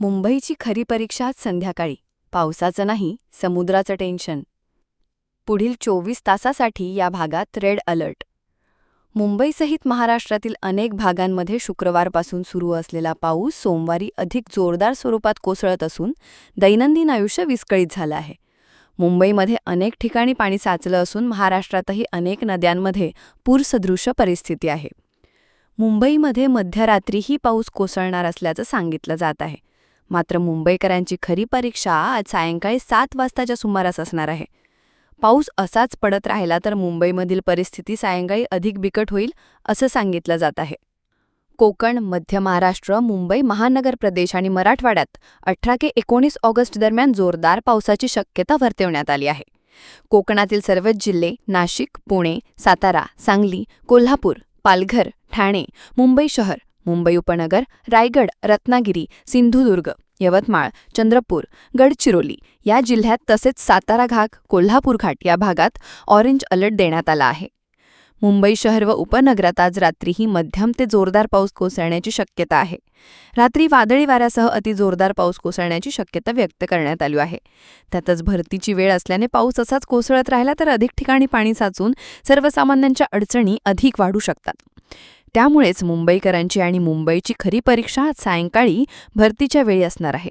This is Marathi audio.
मुंबईची खरी परीक्षा आज संध्याकाळी. पावसाचं नाही समुद्राचं टेन्शन. पुढील चोवीस तासासाठी या भागात रेड अलर्ट. मुंबईसहित महाराष्ट्रातील अनेक भागांमध्ये शुक्रवारपासून सुरू असलेला पाऊस सोमवारी अधिक जोरदार स्वरूपात कोसळत असून दैनंदिन आयुष्य विस्कळीत झालं आहे. मुंबईमध्ये अनेक ठिकाणी पाणी साचलं असून महाराष्ट्रातही अनेक नद्यांमध्ये पूरसदृश परिस्थिती आहे. मुंबईमध्ये मध्यरात्रीही पाऊस कोसळणार असल्याचं सांगितलं जात आहे. मात्र मुंबईकरांची खरी परीक्षा आज सायंकाळी सात वाजताच्या सुमारास असणार आहे. पाऊस असाच पडत राहिला तर मुंबईमधील परिस्थिती सायंकाळी अधिक बिकट होईल असं सांगितलं जात आहे. कोकण मध्य महाराष्ट्र मुंबई महानगर प्रदेश आणि मराठवाड्यात अठरा ते एकोणीस ऑगस्ट दरम्यान जोरदार पावसाची शक्यता वर्तवण्यात आली आहे. कोकणातील सर्वच जिल्हे नाशिक पुणे सातारा सांगली कोल्हापूर पालघर ठाणे मुंबई शहर मुंबई उपनगर रायगड रत्नागिरी सिंधुदुर्ग यवतमाळ चंद्रपूर गडचिरोली या जिल्ह्यात तसेच सातारा घाट कोल्हापूर घाट या भागात ऑरेंज अलर्ट देण्यात आला आहे. मुंबई शहर व उपनगरात आज रात्रीही मध्यम ते जोरदार पाऊस कोसळण्याची शक्यता आहे. रात्री वादळी वाऱ्यासह अतिजोरदार पाऊस कोसळण्याची शक्यता व्यक्त करण्यात आली आहे. त्यातच भरतीची वेळ असल्याने पाऊस असाच कोसळत राहिला तर अधिक ठिकाणी पाणी साचून सर्वसामान्यांच्या अडचणी अधिक वाढू शकतात. त्यामुळेच मुंबईकरांची आणि मुंबईची खरी परीक्षा आज सायंकाळी भरतीच्या वेळी असणार आहे.